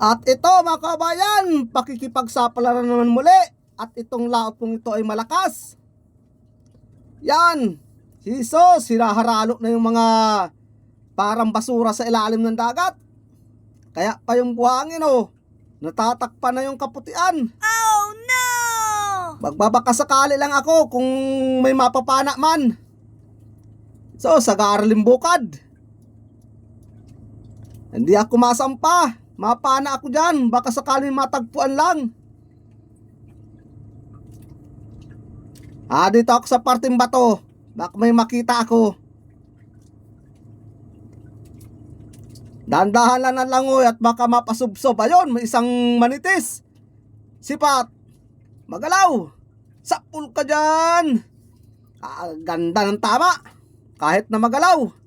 At ito mga kabayan, pakikipagsapalaran naman muli. At itong laot kong ito ay malakas. Yan. Hiso, sinaharalo na yung mga parang basura sa ilalim ng dagat. Kaya pa yung buhangin oh, natatakpan na yung kaputian. Oh no! Magbabaka sakali lang ako kung may mapapana man. So, sa Garlim Bukad. Hindi ako masampa. Mapana ako dyan. Baka sakali matagpuan lang. Ah, dito ako sa parting bato. Baka may makita ako. Dandahan lang ng langoy at baka mapasubsob. Ayun, may isang manitis. Sipat. Magalaw! Sapul ka dyan! Ah, ganda ng tama! Kahit na magalaw.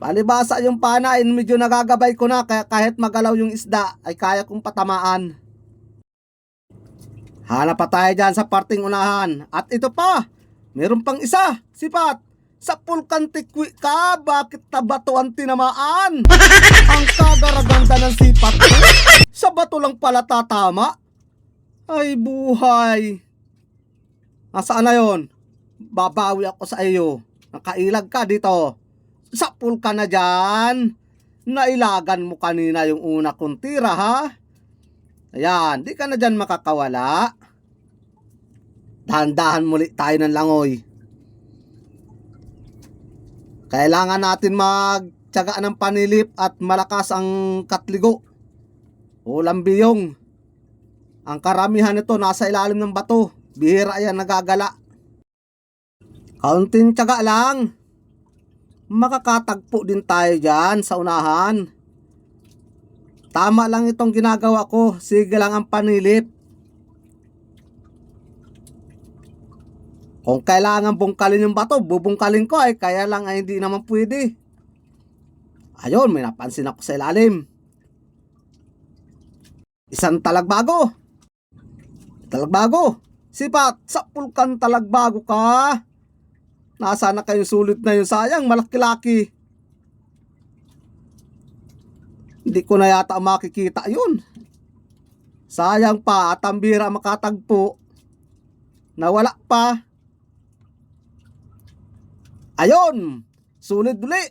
Palibasa yung pana ay medyo nagagabay ko na kaya kahit magalaw yung isda ay kaya kong patamaan. Hanap pa tayo dyan sa parting unahan. At ito pa, meron pang isa, sipat. Sa pulkantikwi ka, bakit na bato ang tinamaan? ang kagaraganda ng sipat ko, sa bato lang pala tatama. Ay buhay. Nasaan na yon? Babawi ako sa iyo. Nakailag ka dito. Sapul ka na dyan. Nailagan mo kanina yung una kong tira ha. Ayan, di ka na dyan makakawala. Dahan-dahan muli tayo ng langoy. Kailangan natin magtyaga ng panilip at malakas ang katligo. Ulam biyong. Ang karamihan nito nasa ilalim ng bato. Bihira yan nagagala. Kaunting tiyaga lang. Makakatagpo din tayo dyan sa unahan. Tama lang itong ginagawa ko. Sige lang ang panilip. Kung kailangan bungkalin yung bato, bubungkalin ko ay kaya lang ay hindi naman pwede. Ayun, may napansin ako sa ilalim. Isang talagbago. Talagbago. Sipat, sa pulkan talagbago ka. Nasa na kayong sulit na yun? Sayang, malaki-laki. Hindi ko na yata makikita yun. Sayang pa at ang bira makatagpo. Nawala pa. Ayon, sulit uli.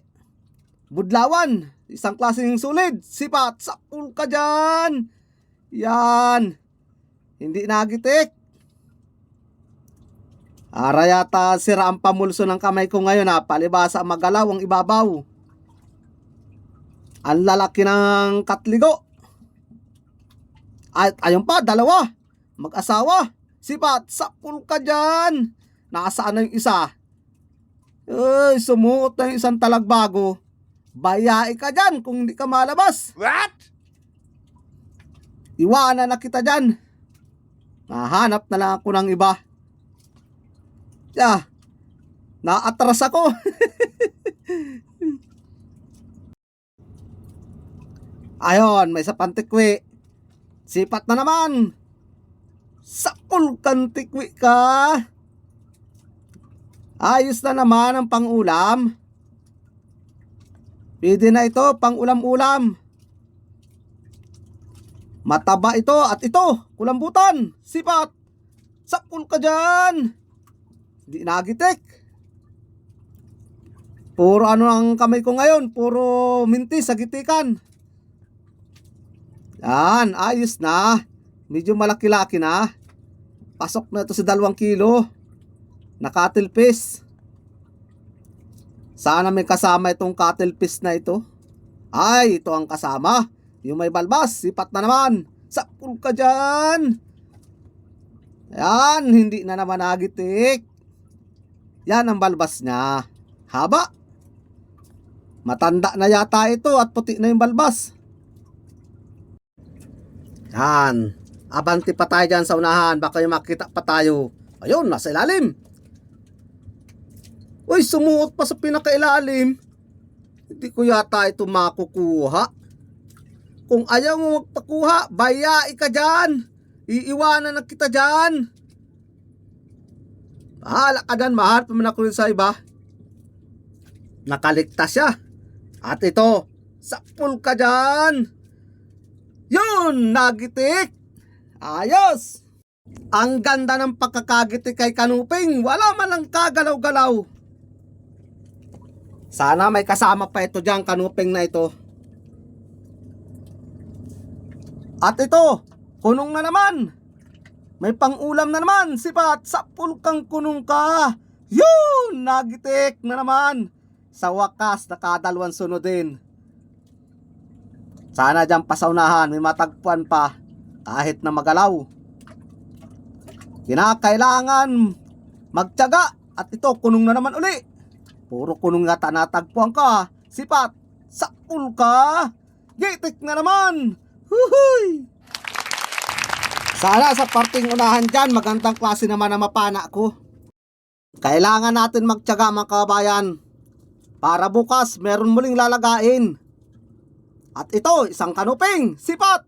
Budlawan, isang klaseng sulid. Sipat, sapul ka dyan. Yan. Hindi nagitik. Ara yata sira ang pamulso ng kamay ko ngayon ha. Palibasa magalaw ang ibabaw. Ang lalaki ng katligo. At ayun pa, dalawa. Mag-asawa. Sipat, sapul ka dyan. Nasaan na yung isa? Ay, sumuot na yung isang talagbago. Bayai ka dyan kung hindi ka malabas. What? Iwanan na kita dyan. Nahanap na lang ako ng iba. Yeah, naatras ako. Ayon, may sa. Sipat na naman. Sapul kantikwi ka. Ayos na naman ang pangulam. Pwede na ito, pangulam-ulam. Mataba ito at ito, kulambutan, sipat. Sapul ka dyan. Di nagitik. Puro ano ang kamay ko ngayon, puro minti sa gitikan. Yan, ayos na. Medyo malaki-laki na. Pasok na ito sa dalawang kilo. Nakatilpis. Sana may kasama itong katilpis na ito. Ay, ito ang kasama. Yung may balbas, sipat na naman. Sapul ka dyan. Yan, hindi na naman nagitik. Yan ang balbas niya. Haba. Matanda na yata ito at puti na yung balbas. Yan. Abanti pa tayo dyan sa unahan. Baka yung makita pa tayo. Ayun, nasa ilalim. Uy, sumuot pa sa pinakailalim. Hindi ko yata ito makukuha. Kung ayaw mo magpakuha, bayai ka dyan. Iiwanan na kita dyan. Bahala ka dyan, mahal pa man ako sa iba. Nakaligtas siya. At ito, sapul ka dyan. Yun, nagitik. Ayos. Ang ganda ng pagkakagitik kay Kanuping. Wala man lang kagalaw-galaw. Sana may kasama pa ito dyan, Kanuping na ito. At ito, kunong na naman. May pangulam na naman, sipat, sa pulkang kunong ka. Yun, nagitik na naman. Sa wakas, nakadalawang sunod din. Sana dyan pasaunahan, may matagpuan pa kahit na magalaw. Kinakailangan magtyaga at ito kunong na naman uli. Puro kunong nga tanatagpuan ka. Sipat, sakul ka. Gitik na naman. Huhuy! Sana sa parting unahan dyan, magandang klase naman ang mapana ko. Kailangan natin magtyaga mga kabayan. Para bukas, meron muling lalagain. At ito, isang kanuping, sipat.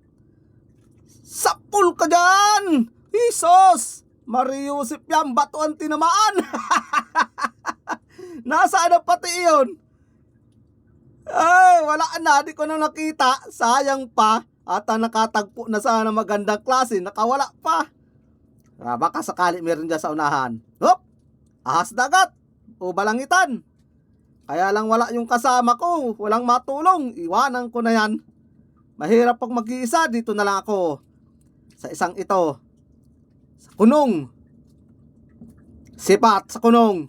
Sapul ka dyan! Isos! Mariusip yan, bato ang tinamaan. Nasaan ang pati yun? Ay, wala na, di ko na nakita. Sayang pa. At ang nakatagpo na sana magandang klase, nakawala pa. Ah, baka sakali meron dyan sa unahan. Hop! Ahas dagat! O balangitan! Kaya lang wala yung kasama ko. Walang matulong. Iwanan ko na yan. Mahirap pag mag-iisa. Dito na lang ako. Sa isang ito. Sa kunong. Sipat sa kunong.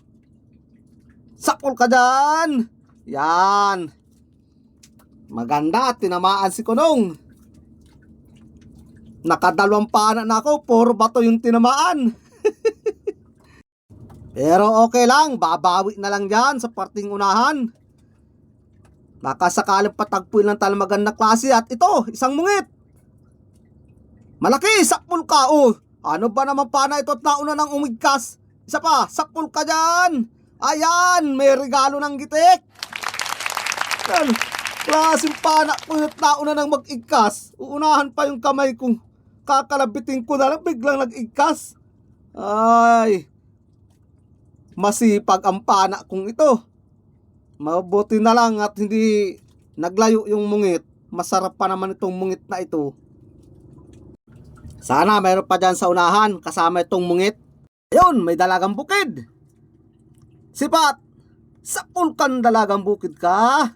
Sakol ka dyan. Yan. Maganda. Tinamaan si kunong. Nakadalawang paanan na ako. Puro bato yung tinamaan. Pero okay lang, babawi na lang yan sa parting unahan. Nakasakaling patagpuin lang talmagan na klase at ito, isang mungit. Malaki, sakpul ka, oh. Ano ba naman pana ito at nauna ng umigkas? Isa pa, sakpul ka dyan. Ayan, may regalo ng gitik. Yan, klaseng pana ko at nauna ng mag-igkas. Uunahan pa yung kamay kong kakalabitin ko na lang, biglang nag-igkas. Ay, masipag ang pana kong ito. Mabuti na lang at hindi naglayo yung mungit. Masarap pa naman itong mungit na ito. Sana mayroon pa dyan sa unahan kasama itong mungit. Ayun, may dalagang bukid. Sipat, sa pulkan dalagang bukid ka.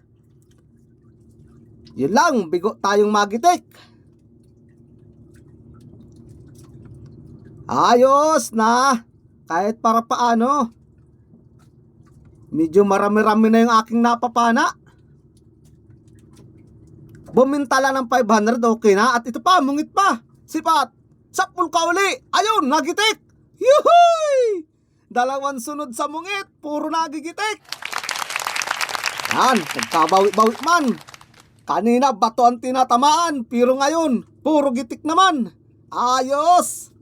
Yun lang, bigo tayong magitik. Ayos na. Kahit para paano. Medyo marami-rami na yung aking napapana. Bumintala ng 500, okay na. At ito pa, mungit pa. Sipat. Sapul ka uli. Ayun, nagitik. Yuhuy! Dalawang sunod sa mungit. Puro nagigitik. Yan, nagkabawi-bawi man. Kanina, bato ang tinatamaan. Pero ngayon, puro gitik naman. Ayos.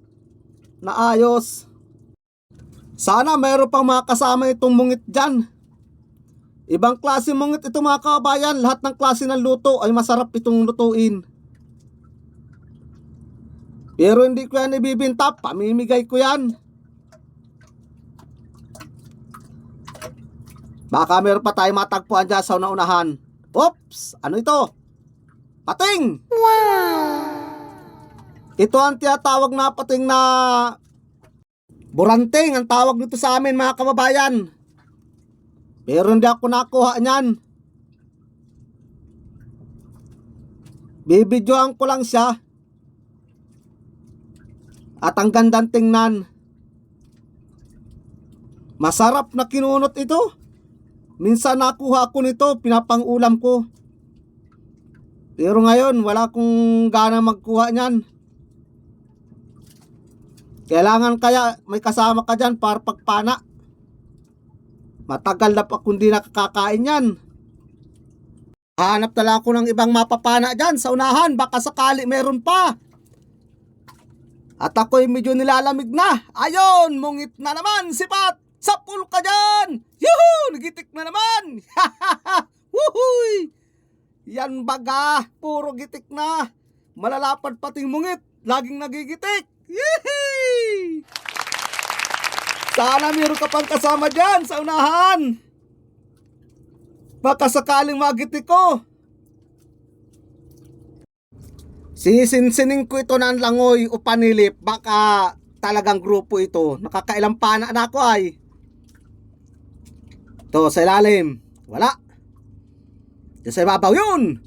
Naayos. Sana mayroon pang mga kasama itong mungit dyan. Ibang klase mungit ito mga kabayan. Lahat ng klase ng luto ay masarap itong lutuin. Pero hindi ko yan ibibinta. Pamimigay ko yan. Baka meron pa tayo matagpuan dyan sa unaunahan. Oops! Ano ito? Pating! Ito ang tinatawag na pating na Buranting ang tawag nito sa amin mga kababayan. Pero hindi ako nakuha niyan. Bibidyoan ko lang siya. At ang gandang tingnan. Masarap na kinunot ito. Minsan nakuha ko nito, pinapangulam ko. Pero ngayon, wala kong gana magkuha niyan. Kailangan kaya may kasama ka dyan para pagpana. Matagal na pa kundi nakakakain yan. Hanap na lang ako ng ibang mapapana dyan sa unahan. Baka sakali meron pa. At ako'y medyo nilalamig na. Ayon, mungit na naman, sipat. Sapul ka dyan. Yuhu, nagitik na naman. Wuhuy. Yan baga, puro gitik na. Malalapad pating mungit. Laging nagigitik. Yehey! Sana meron ka pang kasama dyan sa unahan. Baka sakaling magitik ko. Sisinsining ko ito ng langoy o panilip. Baka talagang grupo ito. Nakakailang pana na ako ay. To sa ilalim. Wala. Diyan sa ibabaw yun.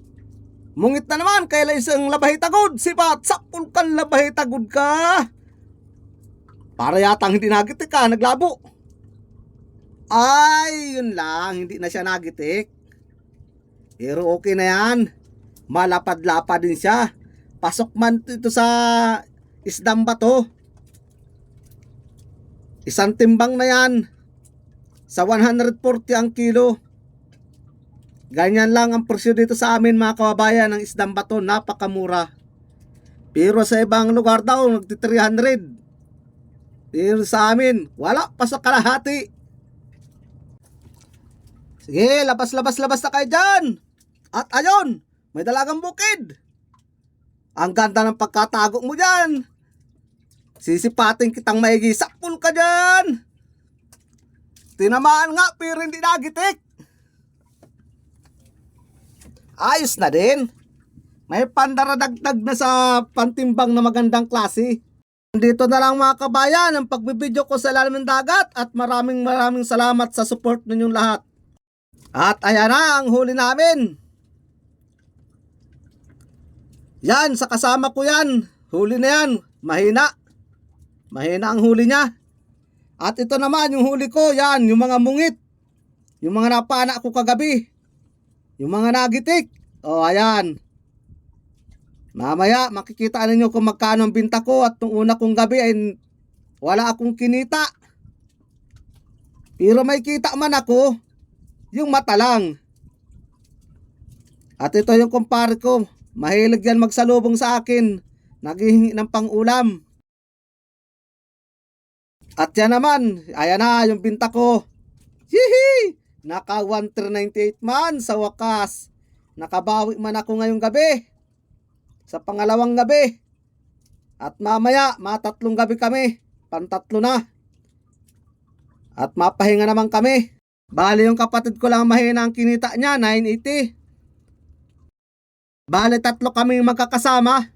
Mungit na naman, kaya isang labahitagod. Sipat, sapul kan labahitagod ka. Para yatang hindi nagitik ka, naglabo. Ay, yun lang, hindi na siya nagitik. Pero okay na yan. Malapad-lapad din siya. Pasok man ito sa isdang bato. Isang timbang na yan. Sa 140 ang kilo. Ganyan lang ang presyo dito sa amin mga kababayan ng isdang bato, napakamura. Pero sa ibang lugar daw, nagti 300. Pero sa amin, wala pa sa kalahati. Sige, labas, labas, labas na kayo dyan. At ayon, may dalagang bukid. Ang ganda ng pagkatago mo dyan. Sisipatin kitang maigi, sapul ka dyan. Tinamaan nga, pero hindi nagitik. Ayos na din. May pandaradagdag na sa pantimbang na magandang klase. Dito na lang mga kabayan ang pagbibideo ko sa ilalim ng dagat at maraming maraming salamat sa support ninyong lahat. At ayan na ang huli namin. Yan, sa kasama ko yan. Huli na yan. Mahina. Mahina ang huli niya. At ito naman, yung huli ko, yan, yung mga mungit. Yung mga napana ko kagabi. Yung mga nagitik. O, ayan. Mamaya, makikita ninyo kung magkano ang binta ko at nung una kong gabi ay wala akong kinita. Pero may kita man ako, yung mata lang. At ito yung kumpare ko, mahilig yan magsalubong sa akin, naghihingi ng pangulam. At yan naman, ayan na yung binta ko. Hihi! Naka 198 man sa wakas. Nakabawi man ako ngayong gabi. Sa pangalawang gabi. At mamaya, matatlong gabi kami. Pantatlo na. At mapahinga naman kami. Bali yung kapatid ko lang mahina ang kinita niya, 980. Bali tatlo kami magkakasama.